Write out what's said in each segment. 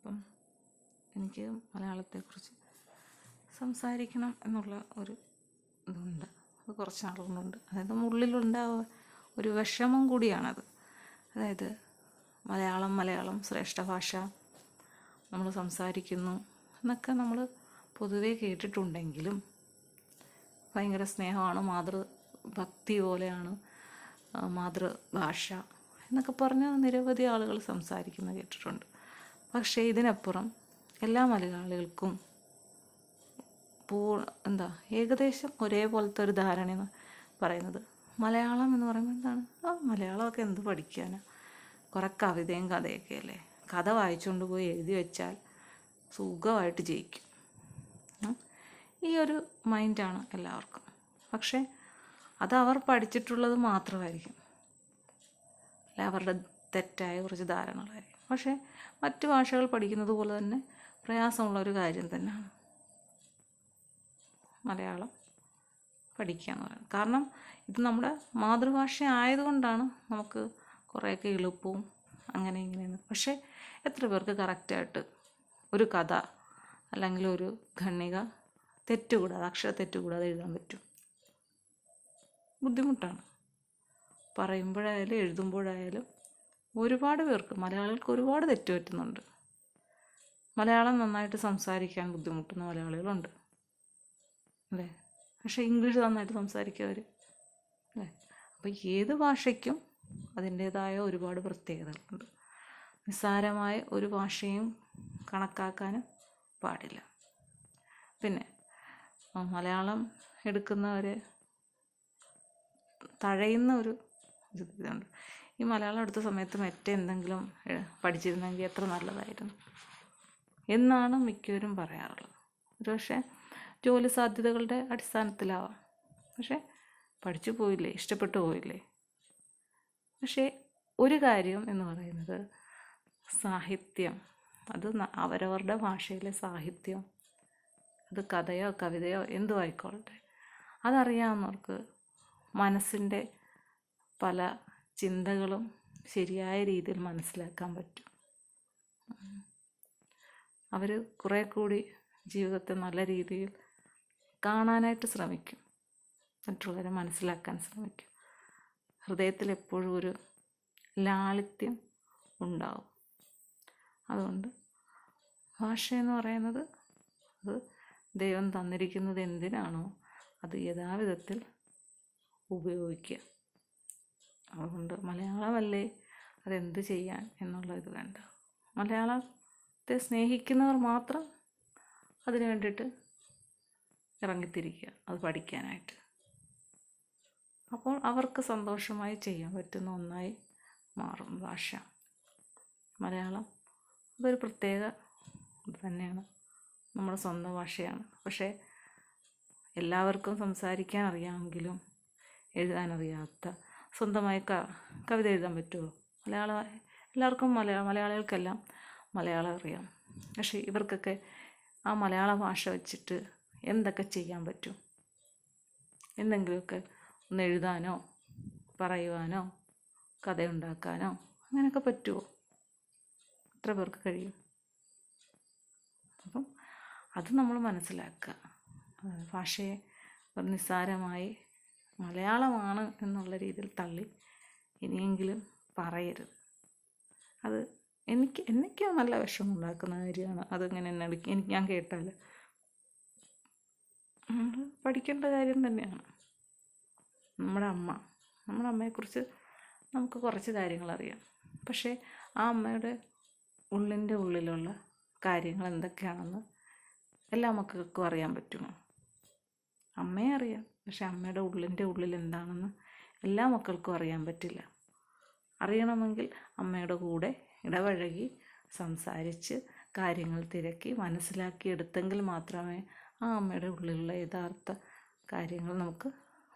അപ്പം എനിക്ക് മലയാളത്തെക്കുറിച്ച് സംസാരിക്കണം എന്നുള്ള ഒരു ഇതുണ്ട്. അത് കുറച്ച് നാളുകൊണ്ടുണ്ട്. അതായത് ഉള്ളിലുണ്ടാവുക ഒരു വിഷമം കൂടിയാണത്. അതായത് മലയാളം മലയാളം ശ്രേഷ്ഠ ഭാഷ നമ്മൾ സംസാരിക്കുന്നു എന്നൊക്കെ നമ്മൾ പൊതുവേ കേട്ടിട്ടുണ്ടെങ്കിലും ഭയങ്കര സ്നേഹമാണ് മാതൃഭക്തി പോലെയാണ് മാതൃഭാഷ എന്നൊക്കെ പറഞ്ഞ് നിരവധി ആളുകൾ സംസാരിക്കുന്നത് കേട്ടിട്ടുണ്ട്. പക്ഷേ ഇതിനപ്പുറം എല്ലാ മലയാളികൾക്കും പൂ എന്താ ഏകദേശം ഒരേപോലത്തെ ഒരു ധാരണയാണ് പറയുന്നത്. മലയാളം എന്ന് പറയുമ്പോൾ എന്താണ്? ആ മലയാളമൊക്കെ എന്ത് പഠിക്കാനാണ് കുറേ കവിതയും കഥയൊക്കെ അല്ലേ? കഥ വായിച്ചുകൊണ്ട് പോയി എഴുതി വെച്ചാൽ സുഖമായിട്ട് ജയിക്കും. ഈ ഒരു മൈൻഡാണ് എല്ലാവർക്കും. പക്ഷേ അത് അവർ പഠിച്ചിട്ടുള്ളത് മാത്രമായിരിക്കും. അല്ല? അവരുടെ തെറ്റായ കുറച്ച് ധാരണകളായിരിക്കും. പക്ഷേ മറ്റു ഭാഷകൾ പഠിക്കുന്നത് പോലെ തന്നെ പ്രയാസമുള്ള ഒരു കാര്യം തന്നെയാണ് മലയാളം പഠിക്കുക എന്ന് പറയുന്നത്. കാരണം ഇത് നമ്മുടെ മാതൃഭാഷ ആയതുകൊണ്ടാണ് നമുക്ക് കുറേയൊക്കെ എളുപ്പവും അങ്ങനെ ഇങ്ങനെയെന്ന്. പക്ഷേ എത്ര പേർക്ക് കറക്റ്റായിട്ട് ഒരു കഥ അല്ലെങ്കിൽ ഒരു ഖണ്ണിക തെറ്റുകൂടാതെ അക്ഷര തെറ്റുകൂടാതെ എഴുതാൻ പറ്റും? ബുദ്ധിമുട്ടാണ്. പറയുമ്പോഴായാലും എഴുതുമ്പോഴായാലും ഒരുപാട് പേർക്ക് മലയാളികൾക്ക് ഒരുപാട് തെറ്റ് പറ്റുന്നുണ്ട്. മലയാളം നന്നായിട്ട് സംസാരിക്കാൻ ബുദ്ധിമുട്ടുന്ന മലയാളികളുണ്ട്. അല്ലേ? പക്ഷേ ഇംഗ്ലീഷ് നന്നായിട്ട് സംസാരിക്കുക അല്ലേ? അപ്പോൾ ഏത് ഭാഷയ്ക്കും അതിന്റേതായ ഒരുപാട് പ്രത്യേകതകളുണ്ട്. നിസ്സാരമായ ഒരു ഭാഷയും കണക്കാക്കാനും പാടില്ല. പിന്നെ മലയാളം എടുക്കുന്നവരെ തഴയുന്ന ഒരു ഇതുണ്ട്. ഈ മലയാളം എടുത്ത സമയത്ത് മറ്റേ എന്തെങ്കിലും പഠിച്ചിരുന്നെങ്കിൽ എത്ര നല്ലതായിരുന്നു. എന്നാണ് മിക്കവരും പറയാറുള്ളത്. ഒരു പക്ഷേ ജോലി സാധ്യതകളുടെ അടിസ്ഥാനത്തിലാവാം. പക്ഷേ പഠിച്ചു പോയില്ലേ ഇഷ്ടപ്പെട്ടു പോയില്ലേ? പക്ഷേ ഒരു കാര്യം എന്ന് പറയുന്നത് സാഹിത്യം. അത് അവരവരുടെ ഭാഷയിലെ സാഹിത്യം. അത് കഥയോ കവിതയോ എന്തുമായിക്കോളട്ടെ അതറിയാവുന്നവർക്ക് മനസ്സിന്റെ പല ചിന്തകളും ശരിയായ രീതിയിൽ മനസ്സിലാക്കാൻ പറ്റും. അവർ കുറേ കൂടി ജീവിതത്തെ നല്ല രീതിയിൽ കാണാനായിട്ട് ശ്രമിക്കും. മറ്റുള്ളവരെ മനസ്സിലാക്കാൻ ശ്രമിക്കും. ഹൃദയത്തിൽ എപ്പോഴും ഒരു ലാളിത്യം ഉണ്ടാവും. അതുകൊണ്ട് ഭാഷയെന്ന് പറയുന്നത് അത് ദൈവം തന്നിരിക്കുന്നത് എന്തിനാണോ അത് യഥാവിധത്തിൽ ഉപയോഗിക്കുക. അതുകൊണ്ട് മലയാളമല്ലേ അതെന്ത് ചെയ്യാൻ എന്നുള്ള ഇത് വേണ്ട. മലയാളത്തെ സ്നേഹിക്കുന്നവർ മാത്രം അതിന് വേണ്ടിയിട്ട് ഇറങ്ങിത്തിരിക്കുക അത് പഠിക്കാനായിട്ട്. അപ്പോൾ അവർക്ക് സന്തോഷമായി ചെയ്യാൻ പറ്റുന്ന ഒന്നായി മാറും ഭാഷ. മലയാളം അതൊരു പ്രത്യേക ഇത് തന്നെയാണ്. നമ്മുടെ സ്വന്തം ഭാഷയാണ്. പക്ഷേ എല്ലാവർക്കും സംസാരിക്കാൻ അറിയാമെങ്കിലും എഴുതാൻ അറിയാത്ത സ്വന്തമായി ക കവിത എഴുതാൻ പറ്റുമോ മലയാള എല്ലാവർക്കും മലയാള മലയാളികൾക്കെല്ലാം മലയാളം അറിയാം. പക്ഷേ ഇവർക്കൊക്കെ ആ മലയാള ഭാഷ വെച്ചിട്ട് എന്തൊക്കെ ചെയ്യാൻ പറ്റും? എന്തെങ്കിലുമൊക്കെ ഒന്ന് എഴുതാനോ പറയുവാനോ കഥയുണ്ടാക്കാനോ അങ്ങനെയൊക്കെ പറ്റുമോ എത്ര പേർക്ക് കഴിയും? അപ്പം അത് നമ്മൾ മനസ്സിലാക്കുക. ഭാഷയെ നിസ്സാരമായി മലയാളമാണ് എന്നുള്ള രീതിയിൽ തള്ളി ഇനിയെങ്കിലും പറയരുത്. അത് എനിക്ക് എന്നൊക്കെയോ നല്ല വിഷമം ഉണ്ടാക്കുന്ന കാര്യമാണ് അതിങ്ങനെ എന്നെ എനിക്ക് ഞാൻ നമ്മൾ പഠിക്കേണ്ട കാര്യം തന്നെയാണ്. നമ്മുടെ അമ്മ നമ്മുടെ അമ്മയെക്കുറിച്ച് നമുക്ക് കുറച്ച് കാര്യങ്ങൾ അറിയാം പക്ഷേ ആ അമ്മയുടെ ഉള്ളിന്റെ ഉള്ളിലുള്ള കാര്യങ്ങൾ എന്തൊക്കെയാണെന്ന് എല്ലാ മക്കൾക്കും അറിയാൻ പറ്റുമോ? അമ്മയെ അറിയാം. പക്ഷെ അമ്മയുടെ ഉള്ളിന്റെ ഉള്ളിൽ എന്താണെന്ന് എല്ലാ മക്കൾക്കും അറിയാൻ പറ്റില്ല. അറിയണമെങ്കിൽ അമ്മയുടെ കൂടെ ഇടപഴകി സംസാരിച്ച് കാര്യങ്ങൾ തിരക്കി മനസ്സിലാക്കി എടുത്തെങ്കിൽ മാത്രമേ ആ അമ്മയുടെ ഉള്ളിലുള്ള യഥാർത്ഥ കാര്യങ്ങൾ നമുക്ക്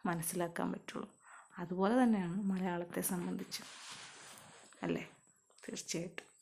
മനസ്സിലാക്കാൻ പറ്റുള്ളൂ. അതുപോലെ തന്നെയാണ് മലയാളത്തെ സംബന്ധിച്ച്. അല്ലേ? തീർച്ചയായിട്ടും.